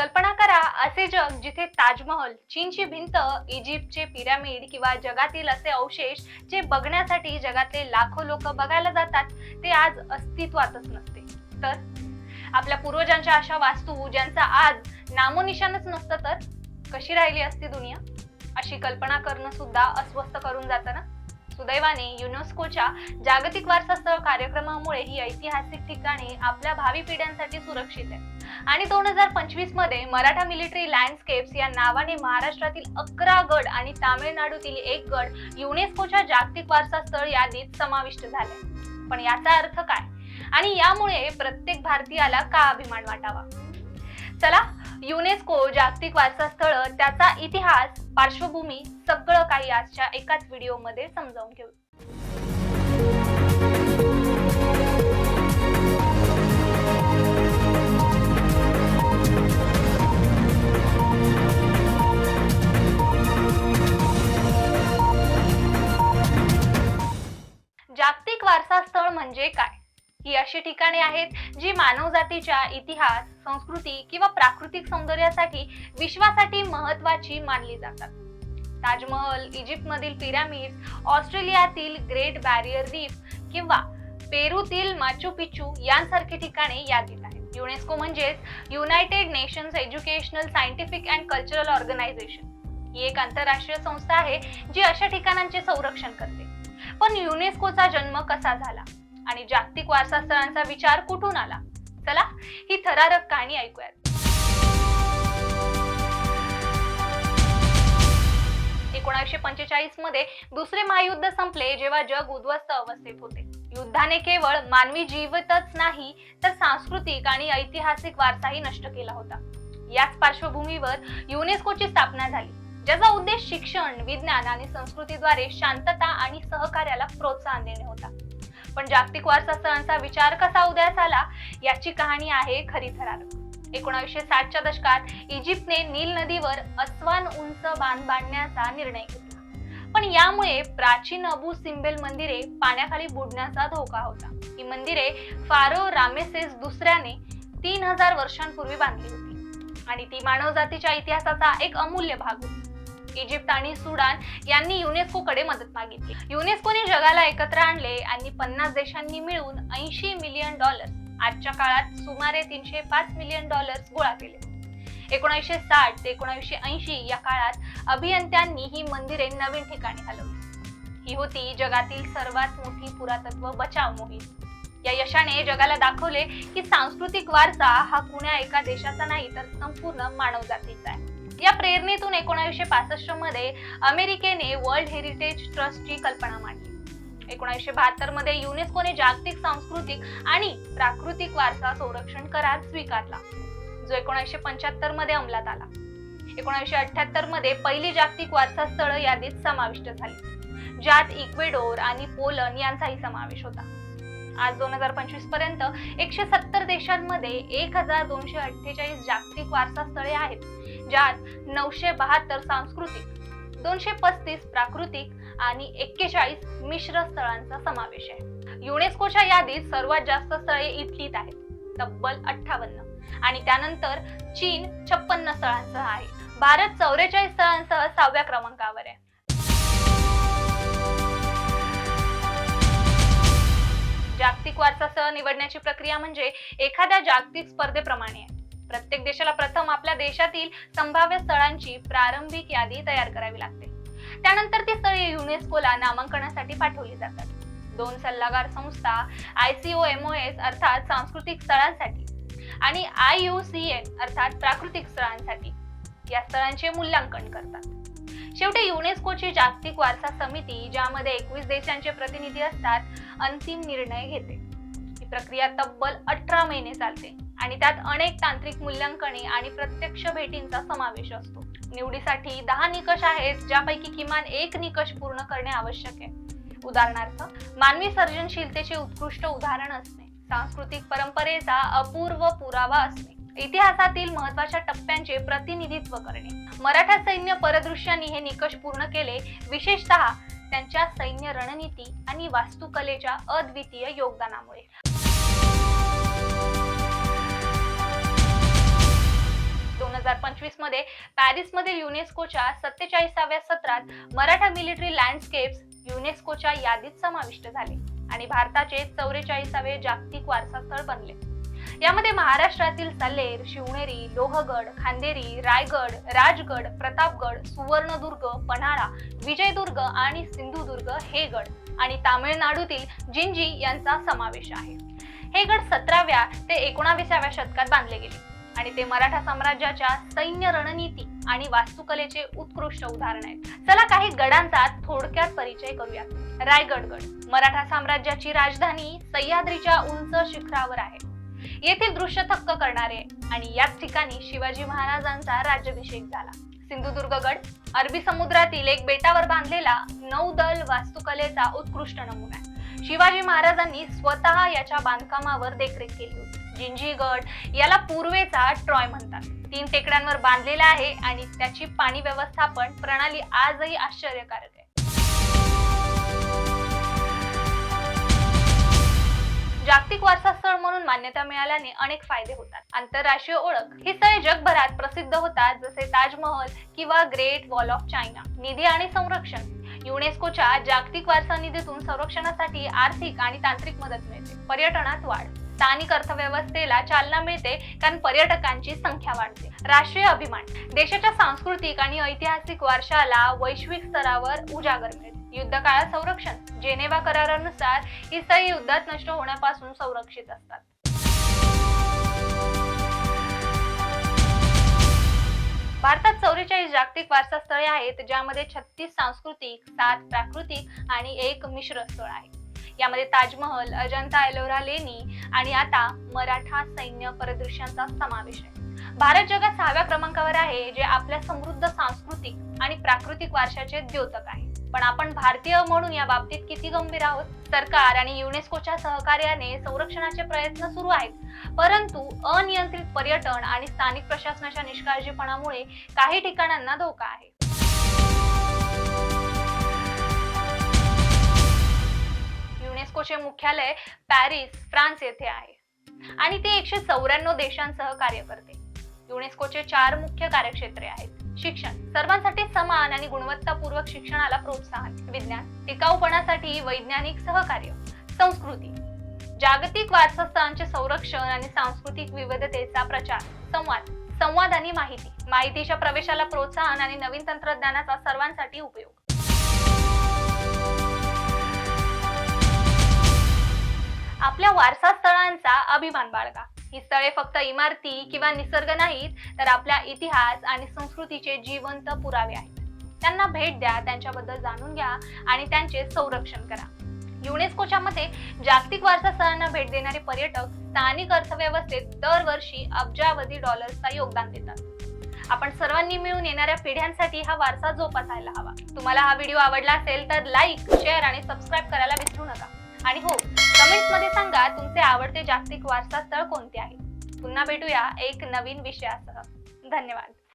कल्पना करा असे जग जिथे ताजमहल चीनची भिंत इजिप्तचे पिरामिड किंवा जगातील असे अवशेष जे बघण्यासाठी जगातले लाखो लोक बघायला जातात ते आज अस्तित्वातच नसते. तर? आपल्या पूर्वजांच्या अशा वास्तू ज्यांचा आज नामोनिशानच नसतं तर? कशी राहिली असती दुनिया? अशी कल्पना करणं सुद्धा अस्वस्थ करून जातं ना? सुदैवाने युनेस्कोच्या जागतिक वारसा स्थळ कार्यक्रमामुळे ही ऐतिहासिक ठिकाणे आपल्या भावी पिढ्यांसाठी सुरक्षित आहे आणि दोन हजार पंचवीसमध्ये मराठा मिलिटरी लँडस्केप्स या नावाने महाराष्ट्रातील अकरा गड आणि तामिळनाडूतील एक गड युनेस्कोच्या जागतिक वारसा स्थळ यादीत समाविष्ट झाले. पण याचा अर्थ काय? आणि यामुळे प्रत्येक भारतीयाला का अभिमान वाटावा? चला युनेस्को जागतिक वारसा स्थळ त्याचा इतिहास पार्श्वभूमी सगळं काही आजच्या एकाच व्हिडिओमध्ये समजावून घेऊ. जागतिक वारसा स्थळ म्हणजे काय? ही अशी ठिकाणे आहेत जी मानवजातीच्या इतिहास संस्कृती किंवा प्राकृतिक सौंदर्यासाठी विश्वासाठी महत्वाची मानली जातात. ताजमहल इजिप्तमधील पिरामिड ऑस्ट्रेलियातील ग्रेट बॅरियर रीफ किंवा पेरूतील माचू पिचू यांसारखी ठिकाणे यादीत आहेत. युनेस्को म्हणजेच United nations educational scientific and cultural organisation. ही एक आंतरराष्ट्रीय संस्था आहे जी अशा ठिकाणांचे संरक्षण करते. पण युनेस्कोचा जन्म कसा झाला? आणि जागतिक वारसा स्थळांचा विचार कुठून आला? चला ही थरारक कहाणी ऐकूयात. एकोणीसशे पंचेचाळीसमध्ये दुसरे महायुद्ध संपले जेव्हा जग उद्ध्वस्त अवस्थेत होते. युद्धाने केवळ मानवी जीवितच नाही तर सांस्कृतिक आणि ऐतिहासिक वारसाही नष्ट केला होता. याच पार्श्वभूमीवर युनेस्कोची स्थापना झाली ज्याचा उद्देश शिक्षण विज्ञान आणि संस्कृतीद्वारे शांतता आणि सहकार्याला प्रोत्साहन देणे होता. पण जागतिक वारसा सणचा विचार कसा उदयास आला याची कहाणी आहे खरी थरारक. एकोणीसशे साठच्या दशकात इजिप्तने नील नदीवर अस्वान उंच बांध बांधण्याचा निर्णय घेतला. पण यामुळे प्राचीन अबू सिम्बेल मंदिरे पाण्याखाली बुडण्याचा धोका होता. ही मंदिरे फारो रामेसेस दुसऱ्याने तीन हजार वर्षांपूर्वी बांधली होती. आणि ती मानवजातीच्या इतिहासाचा एक अमूल्य भाग होती. इजिप्त आणि सुडान यांनी युनेस्कोकडे मदत मागितली. युनेस्कोने जगाला एकत्र आणले आणि पन्नास देशांनी मिळून ऐंशी मिलियन डॉलर्स आजच्या काळात सुमारे तीनशे पाच मिलियन डॉलर्स गोळा केले. एकोणीसशे साठ ते एकोणीसशे ऐंशी या काळात अभियंत्यांनी ही मंदिरे नवीन ठिकाणी हलवली. ही होती जगातील सर्वात मोठी पुरातत्व बचाव मोहीम. या यशाने जगाला दाखवले की सांस्कृतिक वारसा हा कुण्या एका देशाचा नाही तर संपूर्ण मानवजातीचा आहे. या प्रेरणेतून एकोणावीसशे पासष्टमध्ये अमेरिकेने वर्ल्ड हेरिटेज ट्रस्टची कल्पना मांडली. एकोणीसशे बहात्तरमध्ये युनेस्कोने जागतिक सांस्कृतिक आणि प्राकृतिक वारसा संरक्षण करार स्वीकारला जो एकोणीसशे पंच्याहत्तरमध्ये अंमलात आला. एकोणीसशे अठ्याहत्तरमध्ये पहिली जागतिक वारसा स्थळ यादीत समाविष्ट झाली ज्यात इक्वेडोर आणि पोलन यांचाही समावेश होता. आज दोन हजार पंचवीसपर्यंत एकशे सत्तर देशांमध्ये एक हजार दोनशे अठ्ठेचाळीस जागतिक वारसा स्थळे आहेत ज्यात नऊशे बहात्तर सांस्कृतिक दोनशे पस्तीस प्राकृतिक आणि एक्केचाळीस मिश्र स्थळांचा समावेश आहे. युनेस्कोच्या यादीत सर्वात जास्त स्थळे इटलीत आहेत तब्बल अठ्ठावन्न. आणि त्यानंतर चीन छप्पन्न स्थळांसह आहे. भारत चौवेचाळीस स्थळांसह सहाव्या क्रमांकावर आहे. जागतिक वारसा सह निवडण्याची प्रक्रिया म्हणजे एखाद्या जागतिक स्पर्धेप्रमाणे आहे. प्रत्येक देशाला प्रथम आपल्या देशातील संभाव्य स्थळांची प्रारंभिक यादी तयार करावी लागते. त्यानंतर ती स्थळे युनेस्कोला नामांकनासाठी पाठवली जातात. दोन सल्लागार संस्था आयसीओएमओएस अर्थात सांस्कृतिक स्थळांसाठी आणि आय यू सी एन अर्थात प्राकृतिक स्थळांसाठी या स्थळांचे मूल्यांकन करतात. शेवटी युनेस्कोची जागतिक वारसा समिती ज्यामध्ये एकवीस देशांचे प्रतिनिधी असतात अंतिम निर्णय घेते. ही प्रक्रिया तब्बल अठरा महिने चालते. आणि त्यात अनेक तांत्रिक मूल्यांकने आणि प्रत्यक्ष भेटींचा समावेश असतो. निवडीसाठी दहा निकष आहेत ज्यापैकी किमान एक निकष पूर्ण करणे आवश्यक आहे. उदाहरणार्थ मानवी सर्जनशीलतेचे उत्कृष्ट उदाहरण असणे सांस्कृतिक परंपरेचा अपूर्व पुरावा असणे इतिहासातील महत्त्वाच्या टप्प्यांचे प्रतिनिधित्व करणे. मराठा सैन्य परदृश्यांनी हे निकष पूर्ण केले विशेषतः त्यांच्या सैन्य रणनीती आणि वास्तुकलेच्या अद्वितीय योगदानामुळे. हजार पंचवीसमध्ये पॅरिसमधील युनेस्कोच्या सत्तेचाळीसाव्या सत्रात मराठा मिलिटरी लँडस्केप्स युनेस्कोच्या यादीत समाविष्ट झाले आणि भारताचे चौवेचाळीसावे जागतिक वारसा स्थळ बनले. यामध्ये महाराष्ट्रातील सल्लेर शिवनेरी लोहगड खांदेरी रायगड राजगड प्रतापगड सुवर्णदुर्ग पन्हाळा विजयदुर्ग आणि सिंधुदुर्ग हे गड आणि तामिळनाडूतील जिंजी यांचा समावेश आहे. हे गड सतराव्या ते एकोणाविसाव्या शतकात बांधले गेले. आणि ते मराठा साम्राज्याच्या सैन्य रणनीती आणि वास्तुकलेचे उत्कृष्ट उदाहरण आहेत. चला काही गडांचा थोडक्यात परिचय करूयात. रायगड गड मराठा साम्राज्याची राजधानी सह्याद्रीच्या उंच शिखरावर आहे. येथील दृश्य थक्क करणारे आणि याच ठिकाणी शिवाजी महाराजांचा राज्याभिषेक झाला. सिंधुदुर्ग गड अरबी समुद्रातील एक बेटावर बांधलेला नौदल वास्तुकलेचा उत्कृष्ट नमुना आहे. शिवाजी महाराजांनी स्वतः याच्या बांधकामावर देखरेख केली होती. जिंजीगड याला पूर्वेचा ट्रॉय म्हणतात. तीन टेकड्यांवर बांधलेला आहे आणि त्याची पाणी व्यवस्थापन प्रणाली आजही आश्चर्यकारक आहे. जागतिक वारसा स्थळ म्हणून मान्यता मिळाल्याने अनेक फायदे होतात. आंतरराष्ट्रीय ओळख ही स्थळे जगभरात प्रसिद्ध होतात जसे ताजमहल किंवा ग्रेट वॉल ऑफ चायना. निधी आणि संरक्षण. युनेस्कोच्या जागतिक वारसा निधीतून संरक्षणासाठी आर्थिक आणि तांत्रिक मदत मिळते. पर्यटनात वाढ. स्थानिक अर्थव्यवस्थेला चालना मिळते कारण पर्यटकांची संख्या वाढते. राष्ट्रीय अभिमान. देशाच्या सांस्कृतिक आणि ऐतिहासिक वारशाला वैश्विक स्तरावर उजागर मिळते युद्ध काळात संरक्षण. जेनेवा करारानुसार ही स्थळे युद्धात नष्ट होण्यापासून संरक्षित असतात. भारतात चौवेचाळीस जागतिक वारसा स्थळे आहेत ज्यामध्ये छत्तीस सांस्कृतिक सात प्राकृतिक आणि एक मिश्र स्थळ आहे. यामध्ये ताजमहल अजंता एलोरा लेणी आणि आता मराठा सैन्य परदृश्यांचा समावेश आहे. भारत जगात सहाव्या क्रमांकावर आहे जे आपल्या समृद्ध सांस्कृतिक आणि प्राकृतिक वारशाचे द्योतक आहे. पण आपण भारतीय म्हणून या बाबतीत किती गंभीर आहोत? सरकार आणि युनेस्कोच्या सहकार्याने संरक्षणाचे प्रयत्न सुरू आहेत. परंतु अनियंत्रित पर्यटन आणि स्थानिक प्रशासनाच्या निष्काळजीपणामुळे काही ठिकाणांना धोका आहे. युनेस्कोचे मुख्यालय पॅरिस फ्रान्स येथे आहे. आणि ते एकशे चौऱ्याण्णव देशांसह कार्य करते. युनेस्कोचे चार मुख्य कार्यक्षेत्रे आहेत. शिक्षण सर्वांसाठी समान आणि गुणवत्तापूर्वक शिक्षणाला प्रोत्साहन विज्ञान टिकाऊपणासाठी वैज्ञानिक सहकार्य संस्कृती जागतिक वारसास्थळांचे संरक्षण आणि सांस्कृतिक विविधतेचा प्रचार संवाद संवाद आणि माहिती माहितीच्या प्रवेशाला प्रोत्साहन आणि नवीन तंत्रज्ञानाचा सर्वांसाठी उपयोग. आपल्या वारसा स्थळांचा अभिमान बाळगा. ही स्थळे फक्त इमारती किंवा निसर्ग नाहीत तर आपल्या इतिहास आणि संस्कृतीचे जिवंत पुरावे आहेत. त्यांना भेट द्या त्यांच्याबद्दल जाणून घ्या आणि त्यांचे संरक्षण करा. युनेस्कोच्या मते जागतिक वारसा स्थळांना भेट देणारे पर्यटक स्थानिक अर्थव्यवस्थेत दरवर्षी अब्जावधी डॉलर्सचा योगदान देतात. आपण सर्वांनी मिळून येणाऱ्या पिढ्यांसाठी हा वारसा जोपासायला हवा. तुम्हाला हा व्हिडिओ आवडला असेल तर लाईक शेअर आणि सबस्क्राईब करायला विसरू नका. आणि हो कमेंट्समध्ये सांगा तुमचे आवडते जागतिक वारसा स्थळ कोणते आहे? पुन्हा भेटूया एक नवीन विषयासह. धन्यवाद.